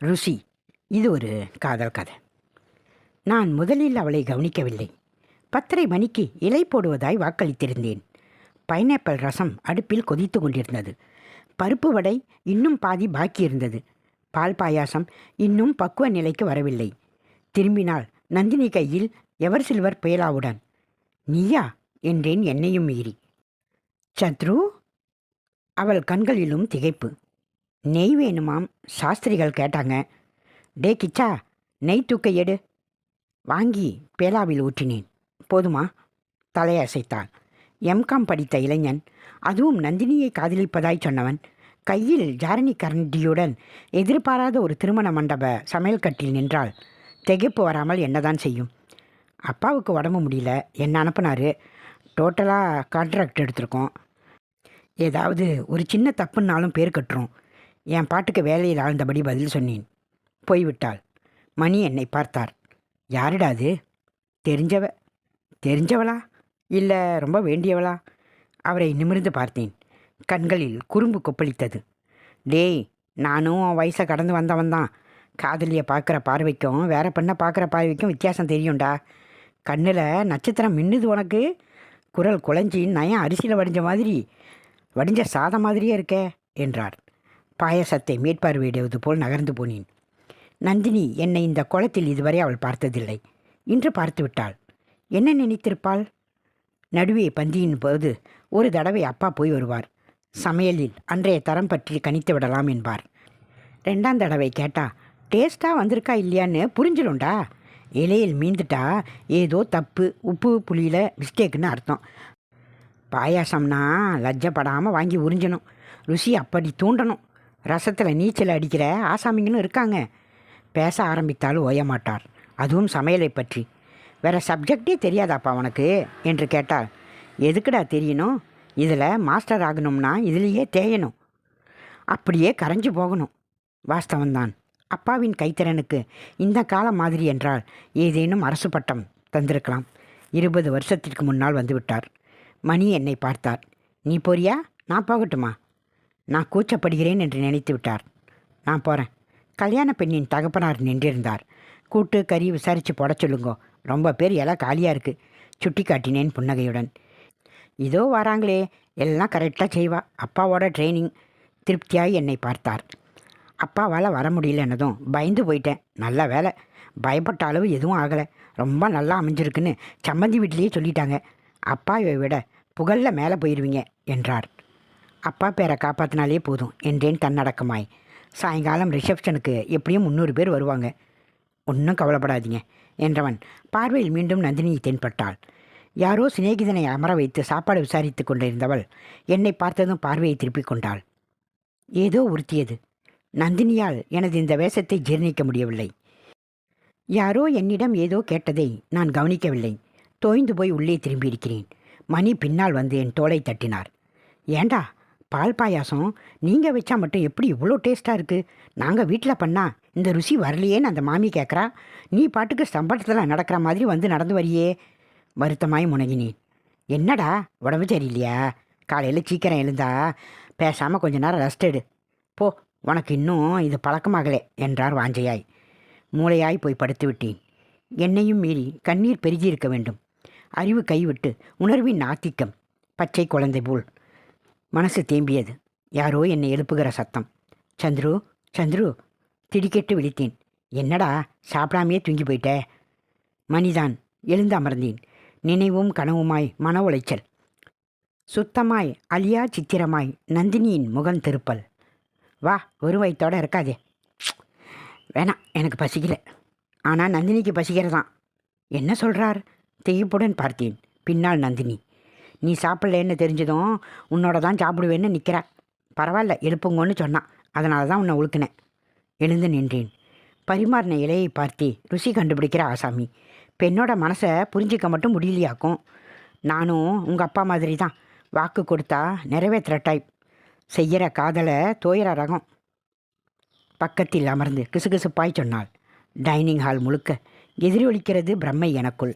ருசி. இது ஒரு காதல் கதை. நான் முதலில் அவளை கவனிக்கவில்லை. பத்தரை மணிக்கு இலை போடுவதாய் வாக்களித்திருந்தேன். பைனாப்பிள் ரசம் அடுப்பில் கொதித்து கொண்டிருந்தது. பருப்பு வடை இன்னும் பாதி பாக்கி இருந்தது. பால் பாயாசம் இன்னும் பக்குவ நிலைக்கு வரவில்லை. திரும்பினால் நந்தினி கையில் எவர் சில்வர் புயலாவுடன் நீயா? என்றேன் என்னையும் மீறி. சத்ரு? அவள் கண்களிலும் திகைப்பு. நெய் வேணுமாம் சாஸ்திரிகள் கேட்டாங்க. டே கிச்சா நெய் தூக்க எடு. வாங்கி பேலாவில் ஊற்றினேன். போதுமா? தலையசைத்தாள். எம்காம் படித்த இளைஞன் அதுவும் நந்தினியை காதலிப்பதாய் சொன்னவன் கையில் ஜாரணி கரண்டியுடன் எதிர்பாராத ஒரு திருமண மண்டப சமையல் கட்டில் நின்றால் திகைப்பு வராமல் என்னதான் செய்யும்? அப்பாவுக்கு உடம்பு முடியல என்ன அனுப்புனாரு? டோட்டலாக கான்ட்ராக்ட் எடுத்திருக்கோம். ஏதாவது ஒரு சின்ன தப்புன்னாலும் பேர் கட்டுறோம். என் பாட்டுக்கு வேலையில் ஆழ்ந்தபடி பதில் சொன்னேன். போய்விட்டாள். மணி என்னை பார்த்தார். யாருடா அது? தெரிஞ்சவ தெரிஞ்சவளா? இல்லை ரொம்ப வேண்டியவளா? அவரை நிமிர்ந்து பார்த்தேன். கண்களில் குறும்பு கொப்பளித்தது. டேய் நானும் வயசை கடந்து வந்தவன் தான். காதலியை பார்க்குற பார்வைக்கும் வேற பெண்ணை பார்க்குற பார்வைக்கும் வித்தியாசம் தெரியும்டா. கண்ணில் நட்சத்திரம் மின்னுது உனக்கு? குரல் குழஞ்சி நயம் அரிசியில் வடிஞ்ச மாதிரி வடிஞ்ச சாதம் மாதிரியே இருக்கே என்றார். பாயசத்தை மேற்பார்வையிடுவது போல் நகர்ந்து போனேன். நந்தினி என்னை இந்த குளத்தில் இதுவரை அவள் பார்த்ததில்லை. இன்று பார்த்து விட்டாள் என்ன நினைத்திருப்பாள்? நடுவே பந்தியின் போது ஒரு தடவை அப்பா போய் வருவார். சமையலில் அன்றைய தரம் பற்றி கணித்து விடலாம் என்பார். ரெண்டாம் தடவை கேட்டா டேஸ்ட்டாக வந்திருக்கா இல்லையான்னு புரிஞ்சிடும்டா. இலையில் மீந்துட்டா ஏதோ தப்பு உப்பு புளியில் மிஸ்டேக்குன்னு அர்த்தம். பாயாசம்னா லஜ்ஜப்படாமல் வாங்கி உறிஞ்சணும். ருசி அப்படி தூண்டணும். ரசத்தில் நீச்சல் அடிக்கிற ஆசாமிங்களும் இருக்காங்க. பேச ஆரம்பித்தாலும் ஓயமாட்டார் அதுவும் சமையலை பற்றி. வேற சப்ஜெக்டே தெரியாதாப்பா உனக்கு? என்று கேட்டால் எதுக்குடா தெரியணும்? இதில் மாஸ்டர் ஆகணும்னா இதுலேயே தேயணும். அப்படியே கரைஞ்சு போகணும். வாஸ்தவன்தான் அப்பாவின் கைத்திறனுக்கு இந்த காலம் மாதிரி என்றால் ஏதேனும் அரசு பட்டம் தந்திருக்கலாம். இருபது வருஷத்திற்கு முன்னால் வந்துவிட்டார். மணி என்னை பார்த்தார். நீ போறியா? நான் போகட்டுமா? நான் கூச்சப்படுகிறேன் என்று நினைத்து விட்டார். நான் போகிறேன் கல்யாண பெண்ணின் தகப்பனார் நின்றிருந்தார். கூட்டு கறி விசாரித்து போட சொல்லுங்கோ. ரொம்ப பேர் எல்லாம் காலியாக இருக்குது சுட்டி காட்டினேன் புன்னகையுடன். இதோ வராங்களே. எல்லாம் கரெக்டாக செய்வா. அப்பாவோட ட்ரைனிங். திருப்தியாக என்னை பார்த்தார். அப்பாவால் வர முடியலன்னதும் பயந்து போயிட்டேன். நல்ல வேலை. பயப்பட்ட அளவு எதுவும் ஆகலை. ரொம்ப நல்லா அமைஞ்சிருக்குன்னு சம்மந்தி வீட்டிலேயே சொல்லிட்டாங்க. அப்பாவை விட புகழில் மேலே போயிடுவீங்க என்றார். அப்பா பேரை காப்பாற்றினாலே போதும் என்றேன் தன்னடக்கமாய். சாயங்காலம் ரிசப்ஷனுக்கு எப்படியும் முந்நூறு பேர் வருவாங்க. ஒன்றும் கவலைப்படாதீங்க என்றவன் பார்வையில் மீண்டும் நந்தினி தென்பட்டாள். யாரோ சிநேகிதனை அமர வைத்து சாப்பாடு விசாரித்து கொண்டிருந்தவள் என்னை பார்த்ததும் பார்வையை திருப்பிக் கொண்டாள். ஏதோ உறுத்தியது. நந்தினியால் எனது இந்த வேஷத்தை ஜீர்ணிக்க முடியவில்லை. யாரோ என்னிடம் ஏதோ கேட்டதை நான் கவனிக்கவில்லை. தோய்ந்து போய் உள்ளே திரும்பியிருக்கிறேன். மணி பின்னால் வந்து என் தோலை தட்டினார். ஏண்டா பால் பாயாசம் நீங்கள் வச்சா மட்டும் எப்படி இவ்வளோ டேஸ்ட்டாக இருக்குது நாங்கள் வீட்டில் பண்ணா இந்த ருசி வரலையேன்னு அந்த மாமி கேட்குறா நீ பாட்டுக்கு சம்பளத்தில் நடக்கிற மாதிரி வந்து நடந்து வரியே. வருத்தமாய் முனகினேன் என்னடா உடம்பு சரியில்லையா? காலையில் சீக்கிரம் எழுந்தா பேசாமல் கொஞ்ச நேரம் ரெஸ்ட் எடு. போ உனக்கு இன்னும் இது பழக்கமாகலே என்றார் வாஞ்சையாய். மூளையாய் போய் படுத்து விட்டேன். என்னையும் மீறி கண்ணீர் பெருகி இருக்க வேண்டும். அறிவு கைவிட்டு உணர்வின் ஆத்திக்கம் பச்சை குழந்தை போல். மனசு தேம்பியது. யாரோ என்னை எழுப்புகிற சத்தம். சந்துரு சந்துரு திடுக்கெட்டு விழித்தேன். என்னடா சாப்பிடாமையே தூங்கி போயிட்ட? மணிதான் எழுந்து அமர்ந்தேன். நினைவும் கனவுமாய் மன உளைச்சல். சுத்தமாய் அழியா சித்திரமாய் நந்தினியின் முகம் திருப்பல். வா ஒரு வயத்தோடு இருக்காதே. வேணாம் எனக்கு பசிக்கல. ஆனால் நந்தினிக்கு பசிக்கிறதான் என்ன சொல்கிறார் திகைப்புடன் பார்த்தேன். பின்னால் நந்தினி. நீ சாப்பிட்லேன்னு தெரிஞ்சதும் உன்னோட தான் சாப்பிடுவேன்னு நிற்கிற பரவாயில்ல எழுப்புங்கன்னு சொன்னான். அதனால தான் உன்னை உழுக்கினேன் எழுந்து நின்றேன். பரிமாறின இலையை பார்த்தி ருசி கண்டுபிடிக்கிற ஆசாமி பெண்ணோட மனசை புரிஞ்சிக்க மட்டும் முடியலையாக்கும். நானும் உங்கள் அப்பா மாதிரி தான். வாக்கு கொடுத்தா நிறைவேற்றுற டைப் செய்கிற காதலை தோயிற ரகம். பக்கத்தில் அமர்ந்து கிசுகிசுப்பாய் சொன்னாள். டைனிங் ஹால் முழுக்க எதிரொலிக்கிறது பிரம்மை எனக்குள்.